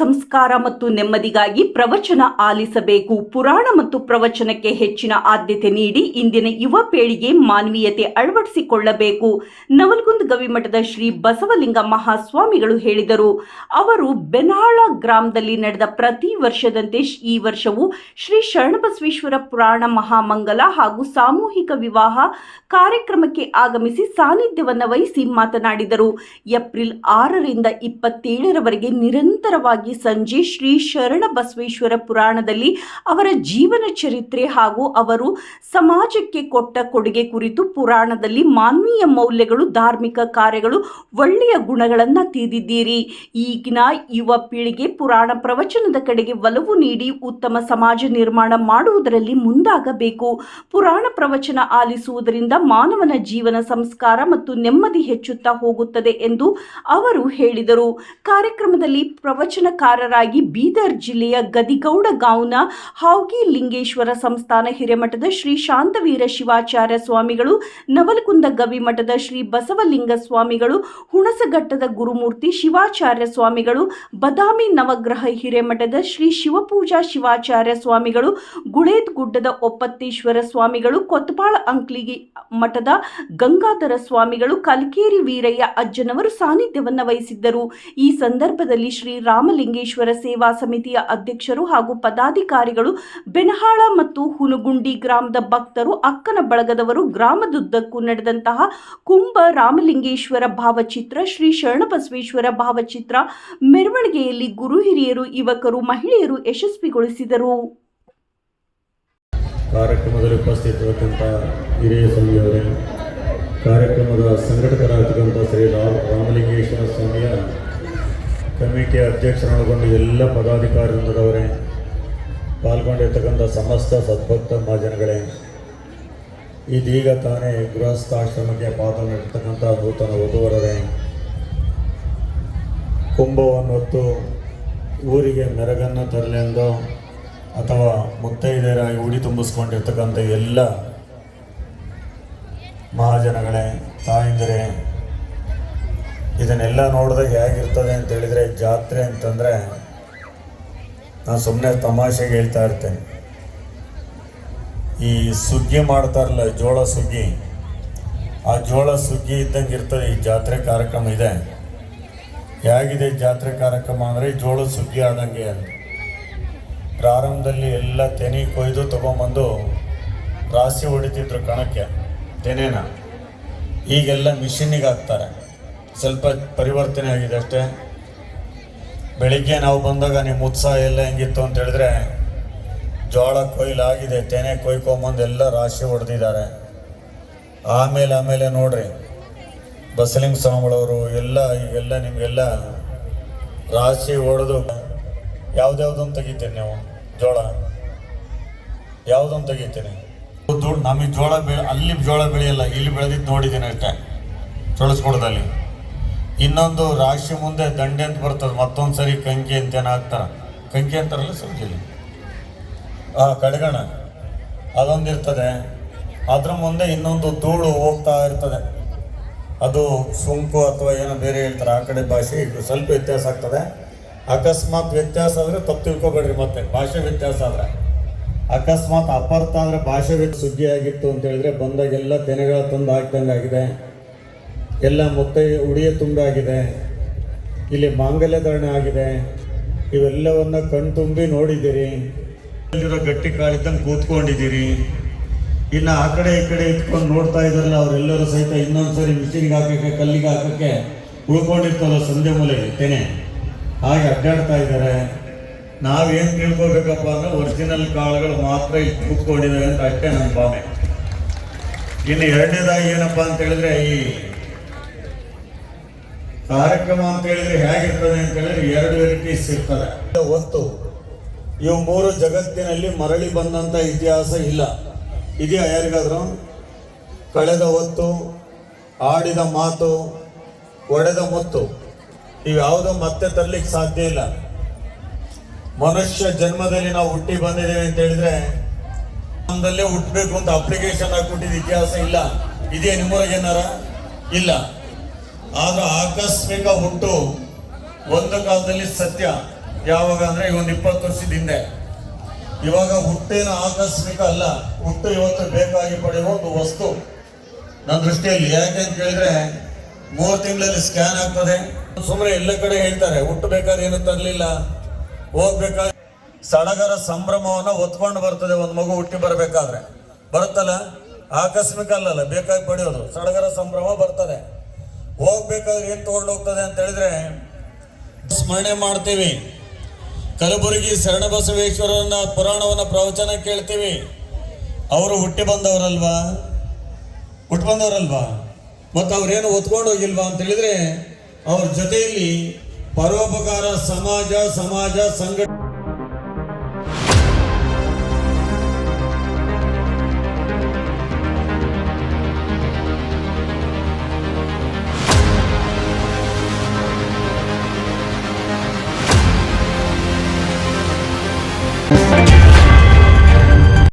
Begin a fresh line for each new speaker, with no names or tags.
ಸಂಸ್ಕಾರ ಮತ್ತು ನೆಮ್ಮದಿಗಾಗಿ ಪ್ರವಚನ ಆಲಿಸಬೇಕು. ಪುರಾಣ ಮತ್ತು ಪ್ರವಚನಕ್ಕೆ ಹೆಚ್ಚಿನ ಆದ್ಯತೆ ನೀಡಿ ಇಂದಿನ ಯುವ ಪೀಳಿಗೆ ಮಾನವೀಯತೆ ಅಳವಡಿಸಿಕೊಳ್ಳಬೇಕು. ನವಲ್ಗುಂದ್ ಗವಿಮಠದ ಶ್ರೀ ಬಸವಲಿಂಗ ಮಹಾಸ್ವಾಮಿಗಳು ಹೇಳಿದರು. ಅವರು ಬೆನಾಳ ಗ್ರಾಮದಲ್ಲಿ ನಡೆದ ಪ್ರತಿ ವರ್ಷದಂತೆ ಈ ವರ್ಷವೂ ಶ್ರೀ ಶರಣಬಸವೇಶ್ವರ ಪುರಾಣ ಮಹಾಮಂಗಲ ಹಾಗೂ ಸಾಮೂಹಿಕ ವಿವಾಹ ಕಾರ್ಯಕ್ರಮಕ್ಕೆ ಆಗಮಿಸಿ ಸಾನ್ನಿಧ್ಯವನ್ನು ವಹಿಸಿ ಮಾತನಾಡಿದರು. ಏಪ್ರಿಲ್ ಆರರಿಂದ ಇಪ್ಪತ್ತೇಳರವರೆಗೆ ನಿರಂತರವಾಗಿ ಸಂಜೆ ಶ್ರೀ ಶರಣ ಬಸವೇಶ್ವರ ಪುರಾಣದಲ್ಲಿ ಅವರ ಜೀವನ ಚರಿತ್ರೆ ಹಾಗೂ ಅವರು ಸಮಾಜಕ್ಕೆ ಕೊಟ್ಟ ಕೊಡುಗೆ ಕುರಿತು ಪುರಾಣದಲ್ಲಿ ಮಾನವೀಯ ಮೌಲ್ಯಗಳು, ಧಾರ್ಮಿಕ ಕಾರ್ಯಗಳು ಒಳ್ಳೆಯ ಗುಣಗಳನ್ನು ತಿಳಿದಿದ್ದೀರಿ ಈಗಿನ ಯುವ ಪೀಳಿಗೆ ಪುರಾಣ ಪ್ರವಚನದ ಕಡೆಗೆ ಒಲವು ನೀಡಿ ಉತ್ತಮ ಸಮಾಜ ನಿರ್ಮಾಣ ಮಾಡುವುದರಲ್ಲಿ ಮುಂದಾಗಬೇಕು. ಪುರಾಣ ಪ್ರವಚನ ಆಲಿಸುವುದರಿಂದ ಮಾನವನ ಜೀವನ ಸಂಸ್ಕಾರ ಮತ್ತು ನೆಮ್ಮದಿ ಹೆಚ್ಚುತ್ತಾ ಹೋಗುತ್ತದೆ ಎಂದು ಅವರು ಹೇಳಿದರು. ಕಾರ್ಯಕ್ರಮದಲ್ಲಿ ಪ್ರವಚನಕಾರರಾಗಿ ಬೀದರ್ ಜಿಲ್ಲೆಯ ಗದಿಗೌಡ ಗಾಂವ್ನ ಹಾವ್ಗಿ ಲಿಂಗೇಶ್ವರ ಸಂಸ್ಥಾನ ಹಿರೇಮಠದ ಶ್ರೀ ಶಾಂತವೀರ ಶಿವಾಚಾರ್ಯ ಸ್ವಾಮಿಗಳು ನವಲಕುಂದ ಗವಿಮಠದ ಶ್ರೀ ಬಸವಲಿಂಗ ಸ್ವಾಮಿಗಳು, ಹುಣಸಘಟ್ಟದ ಗುರುಮೂರ್ತಿ ಶಿವಾಚಾರ್ಯ ಸ್ವಾಮಿಗಳು, ಬದಾಮಿ ನವಗ್ರಹ ಹಿರೇಮಠದ ಶ್ರೀ ಶಿವಪೂಜಾ ಶಿವಾಚಾರ್ಯ ಸ್ವಾಮಿಗಳು ಗುಳೇದ್ ಗುಡ್ಡದ ಒಪ್ಪತ್ತೇಶ್ವರ ಸ್ವಾಮಿಗಳು, ಕೊತ್ಪಾಳ ಅಂಕ್ಲಿಗಿ ಮಠದ ಗಂಗಾಧರ ಸ್ವಾಮಿಗಳು, ಕಲ್ಕೇರಿ ವೀರಯ್ಯ ಅಜ್ಜನವರು ಸಾನ್ನಿಧ್ಯವನ್ನು ವಹಿಸಿದ್ದರು. ಈ ಸಂದರ್ಭದಲ್ಲಿ ಶ್ರೀ ರಾಮಲಿಂಗೇಶ್ವರ ಸೇವಾ ಸಮಿತಿಯ ಅಧ್ಯಕ್ಷರು ಹಾಗೂ ಪದಾಧಿಕಾರಿಗಳು ಬೆನಹಾಳ ಮತ್ತು ಹುನಗುಂಡಿ ಗ್ರಾಮದ ಭಕ್ತರು, ಅಕ್ಕನ ಬಳಗದವರು, ಗ್ರಾಮದುದ್ದಕ್ಕೂ ನಡೆದಂತಹ ಕುಂಭ ರಾಮಲಿಂಗೇಶ್ವರ ಭಾವಚಿತ್ರ, ಶ್ರೀ ಶರಣಬಸವೇಶ್ವರ ಭಾವಚಿತ್ರ, ಮೆರವಣಿಗೆಯಲ್ಲಿ ಗುರು ಹಿರಿಯರು, ಯುವಕರು, ಮಹಿಳೆಯರು ಯಶಸ್ವಿಗೊಳಿಸಿದರು.
ಕಾರ್ಯಕ್ರಮದಲ್ಲಿ ಉಪಸ್ಥಿತರಿರುವಂಥ ಹಿರಿಯ ಸ್ವಾಮಿಯವರೇ, ಕಾರ್ಯಕ್ರಮದ ಸಂಘಟಕರಾಗಿರ್ತಕ್ಕಂಥ ಶ್ರೀ ರಾಮ ರಾಮಲಿಂಗೇಶ್ವರ ಸ್ವಾಮಿಯ ಕಮಿಟಿಯ ಅಧ್ಯಕ್ಷರನ್ನೊಳಗೊಂಡು ಎಲ್ಲ ಪದಾಧಿಕಾರಿಗಳವರೇ ಪಾಲ್ಗೊಂಡಿರ್ತಕ್ಕಂಥ ಸಮಸ್ತ ಸದ್ಭಕ್ತ ಮಹಾಜನಗಳೇ ಇದೀಗ ತಾನೇ ಗೃಹಸ್ಥಾಶ್ರಮಕ್ಕೆ ಪಾಲ್ಗೊಂಡಿರ್ತಕ್ಕಂಥ ನೂತನ ವಧುವರರೇ, ಕುಂಭವನ್ನು ಹೊತ್ತು ಊರಿಗೆ ಮೆರಗನ್ನು ತರಲೆಂದು ಅಥವಾ ಮುತ್ತೈದೆಯರಾಗಿ ಉಡಿ ತುಂಬಿಸ್ಕೊಂಡಿರ್ತಕ್ಕಂಥ ಎಲ್ಲ ಮಹಾಜನಗಳೇ, ತಾಯಂದಿರೇ ಇದನ್ನೆಲ್ಲ ನೋಡಿದಾಗ ಹೇಗಿರ್ತದೆ ಅಂತ ಹೇಳಿದರೆ, ಜಾತ್ರೆ ಅಂತಂದರೆ ನಾನು ಸುಮ್ಮನೆ ತಮಾಷೆಗೆ ಹೇಳ್ತಾ ಇರ್ತೇನೆ. ಈ ಸುಗ್ಗಿ ಮಾಡ್ತಾರಲ್ಲ, ಜೋಳ ಸುಗ್ಗಿ, ಆ ಜೋಳ ಸುಗ್ಗಿ ಇದ್ದಂಗೆ ಇರ್ತದೆ ಈ ಜಾತ್ರೆ ಕಾರ್ಯಕ್ರಮ ಇದೆ. ಹೇಗಿದೆ ಜಾತ್ರೆ ಕಾರ್ಯಕ್ರಮ ಅಂದರೆ, ಜೋಳ ಸುಗ್ಗಿ ಆದಂಗೆ ಅಂತ. ಪ್ರಾರಂಭದಲ್ಲಿ ಎಲ್ಲ ತೆನೆ ಕೊಯ್ದು ತೊಗೊಂಬಂದು ರಾಶಿ ಹೊಡಿತಿದ್ರು ಕಣಕ್ಕೆ, ತೆನೆನ. ಈಗೆಲ್ಲ ಮಿಷಿನಿಗೆ ಹಾಕ್ತಾರೆ. ಸ್ವಲ್ಪ ಪರಿವರ್ತನೆ ಆಗಿದೆ ಅಷ್ಟೇ. ಬೆಳಿಗ್ಗೆ ನಾವು ಬಂದಾಗ ನಿಮ್ಮ ಉತ್ಸಾಹ ಎಲ್ಲ ಹೆಂಗಿತ್ತು ಅಂತ ಹೇಳಿದ್ರೆ ಜೋಳ ಕೊಯ್ಲಾಗಿದೆ ತೆನೆ ಕೊಯ್ಕೊಂಬಂದು ಎಲ್ಲ ರಾಶಿ ಹೊಡೆದಿದ್ದಾರೆ. ಆಮೇಲೆ ಆಮೇಲೆ ನೋಡ್ರಿ, ಬಸಲಿಂಗ ಸ್ವಾಮಿಗಳವರು ಎಲ್ಲ, ಈಗೆಲ್ಲ ನಿಮಗೆಲ್ಲ ರಾಶಿ ಹೊಡೆದು ಯಾವ್ದ್ಯಾವ್ದೊಂದು ತೆಗಿತೀನಿ ನೀವು? ಜೋಳ ಯಾವುದೊಂದು ತೆಗಿತೀನಿ ದುಡ್ಡು, ನಮಗೆ ಜೋಳ ಬೆಳೆ ಅಲ್ಲಿ ಜೋಳ ಬೆಳೆಯಲ್ಲ, ಇಲ್ಲಿ ಬೆಳೆದಿದ್ದು ನೋಡಿದ್ದೀನಿ ಅಷ್ಟೇ. ಚೊಳಸ್ಕೊಡದಲ್ಲಿ. ಇನ್ನೊಂದು ರಾಶಿ ಮುಂದೆ ದಂಡೆ ಅಂತ ಬರ್ತದೆ ಮತ್ತೊಂದು ಸರಿ ಕಂಕಿ ಏನೋ ಹಾಕ್ತಾರೆ ಕಂಕಿ ಅಂತಾರಲ್ಲ ಸಬ್ಜಿಲಿ ಆ, ಕಡೆಗಣ. ಅದೊಂದು ಇರ್ತದೆ ಅದ್ರ ಮುಂದೆ ಇನ್ನೊಂದು ಧೂಳು ಹೋಗ್ತಾ ಇರ್ತದೆ. ಅದು ಸುಂಕು ಅಥವಾ ಏನೋ ಬೇರೆ ಹೇಳ್ತಾರೆ, ಆ ಕಡೆ ಭಾಷೆ ಇದು ಸ್ವಲ್ಪ ವ್ಯತ್ಯಾಸ ಆಗ್ತದೆ. ಅಕಸ್ಮಾತ್ ವ್ಯತ್ಯಾಸ ಆದರೆ ತಪ್ಪು ತಿಳ್ಕೊಬೇಡ್ರಿ ಮತ್ತೆ, ಭಾಷೆ ವ್ಯತ್ಯಾಸ ಆದರೆ. ಅಕಸ್ಮಾತ್ ಅಪರ್ಥ ಆದರೆ ಭಾಷೆ ಸುದ್ದಿ ಸುಗ್ಗಿ ಆಗಿತ್ತು ಅಂತ ಹೇಳಿದ್ರೆ ಬಂದಾಗೆಲ್ಲ ತೆನೆಗಳ ತಂದು ಹಾಕ್ದಂಗೆ ಆಗಿದೆ ಎಲ್ಲ ಮುತ್ತೈ ಉಡಿಯ ತುಂಡಾಗಿದೆ. ಇಲ್ಲಿ ಮಾಂಗಲ್ಯ ಧಾರಣೆ ಆಗಿದೆ. ಇವೆಲ್ಲವನ್ನ ಕಣ್ತುಂಬಿ ನೋಡಿದ್ದೀರಿ. ಅಲ್ಲಿರೋ ಗಟ್ಟಿ ಕಾಲಿದ್ದಂಗೆ ಕೂತ್ಕೊಂಡಿದ್ದೀರಿ. ಇನ್ನು ಆ ಕಡೆ ಈ ಕಡೆ ಇಟ್ಕೊಂಡು ನೋಡ್ತಾ ಇದ್ದಾರಲ್ಲ ಅವರೆಲ್ಲರೂ ಸಹಿತ ಇನ್ನೊಂದ್ಸರಿ ಮಿಷಿನ್ಗೆ ಹಾಕಕ್ಕೆ, ಕಲ್ಲಿಗೆ ಹಾಕಕ್ಕೆ ಉಳ್ಕೊಂಡಿರ್ತಾರಲ್ಲ ಸಂಜೆ ಮೂಲೆಗೆ, ತೆನೆ. ಹಾಗೆ ಅಡ್ಡಾಡ್ತಾ ಇದ್ದಾರೆ. ನಾವೇನು ತಿಳ್ಕೊಬೇಕಪ್ಪ ಅಂದ್ರೆ ಒರಿಜಿನಲ್ ಕಾಳುಗಳು ಮಾತ್ರ ಇಲ್ಲಿ ಕೂತ್ಕೊಂಡಿದ್ದಾವೆ ಅಂತ ಅಷ್ಟೇ ನನ್ನ ಭಾವನೆ. ಇನ್ನು ಎರಡನೇದಾಗಿ ಏನಪ್ಪ ಅಂತ ಹೇಳಿದ್ರೆ ಈ ಕಾರ್ಯಕ್ರಮ ಅಂತ ಹೇಳಿದ್ರೆ ಹೇಗಿರ್ತದೆ ಅಂತ ಹೇಳಿದ್ರೆ ಎರಡು ವೆರೈಟೀಸ್ ಇರ್ತದೆ. ಒತ್ತು ಇವು ಮೂರು ಜಗತ್ತಿನಲ್ಲಿ ಮರಳಿ ಬಂದಂತ ಇತಿಹಾಸ ಇಲ್ಲ. ಇದೆಯಾ ಯಾರಿಗಾದ್ರೂ? ಕಳೆದ ಹೊತ್ತು, ಆಡಿದ ಮಾತು, ಒಡೆದ ಮುತ್ತು ಯಾವುದೋ ಮತ್ತೆ ತರ್ಲಿಕ್ಕೆ ಸಾಧ್ಯ ಇಲ್ಲ. ಮನುಷ್ಯ ಜನ್ಮದಲ್ಲಿ ನಾವು ಹುಟ್ಟಿ ಬಂದಿದ್ದೇವೆ ಅಂತ ಹೇಳಿದ್ರೆ ಹುಟ್ಟಬೇಕು ಅಂತ ಅಪ್ಲಿಕೇಶನ್ ಹಾಕ್ಬಿಟ್ಟಿದ ಇತಿಹಾಸ ಇಲ್ಲ. ಇದೇ ನಿಮ್ಮೂರಾಗ ಏನಾರ? ಇಲ್ಲ. ಆದ್ರೆ ಆಕಸ್ಮಿಕ ಹುಟ್ಟು ಒಂದು ಕಾಲದಲ್ಲಿ ಸತ್ಯ. ಯಾವಾಗ ಅಂದ್ರೆ ಇವನ್ ಇಪ್ಪತ್ತು ವರ್ಷದ ಹಿಂದೆ. ಇವಾಗ ಹುಟ್ಟೇನು ಆಕಸ್ಮಿಕ ಅಲ್ಲ, ಹುಟ್ಟು ಇವತ್ತು ಬೇಕಾಗಿ ಪಡೆಯುವ ಒಂದು ವಸ್ತು. ನನ್ನ ದೃಷ್ಟಿಯಲ್ಲಿ ಯಾಕೆ ಅಂತ ಕೇಳಿದ್ರೆ ಮೂರು ತಿಂಗಳಲ್ಲಿ ಸ್ಕ್ಯಾನ್ ಆಗ್ತದೆ. ಸುಮ್ಮನೆ ಎಲ್ಲ ಕಡೆ ಹೇಳ್ತಾರೆ, ಹುಟ್ಟು ಬೇಕಾದ್ರೆ ಏನು ತರಲಿಲ್ಲ, ಹೋಗ್ಬೇಕಾದ್ರೆ. ಸಡಗರ ಸಂಭ್ರಮವನ್ನು ಹೊತ್ಕೊಂಡು ಬರ್ತದೆ, ಒಂದು ಮಗು ಹುಟ್ಟಿ ಬರಬೇಕಾದ್ರೆ. ಬರುತ್ತಲ್ಲ? ಆಕಸ್ಮಿಕ ಅಲ್ಲಲ್ಲ ಬೇಕಾಗಿ ಪಡೆಯೋದು. ಸಡಗರ ಸಂಭ್ರಮ ಬರ್ತದೆ. ಹೋಗ್ಬೇಕಾದ್ರೆ ಏನ್ ತಗೊಂಡು ಹೋಗ್ತದೆ ಅಂತ ಹೇಳಿದ್ರೆ, ಸ್ಮರಣೆ ಮಾಡ್ತೀವಿ. ಕಲಬುರಗಿ ಶರಣಬಸವೇಶ್ವರನ ಪುರಾಣವನ್ನ ಪ್ರವಚನ ಕೇಳ್ತೀವಿ. ಅವರು ಹುಟ್ಟಿ ಬಂದವರಲ್ವಾ? ಹುಟ್ಟು ಬಂದವರಲ್ವಾ? ಮತ್ತು ಅವ್ರೇನು ಒತ್ಕೊಂಡು ಹೋಗಿಲ್ವಾ ಅಂತ ಹೇಳಿದ್ರೆ, ಅವ್ರ ಜೊತೆಯಲ್ಲಿ ಪರೋಪಕಾರ ಸಮಾಜ ಸಮಾಜ ಸಂಘಟ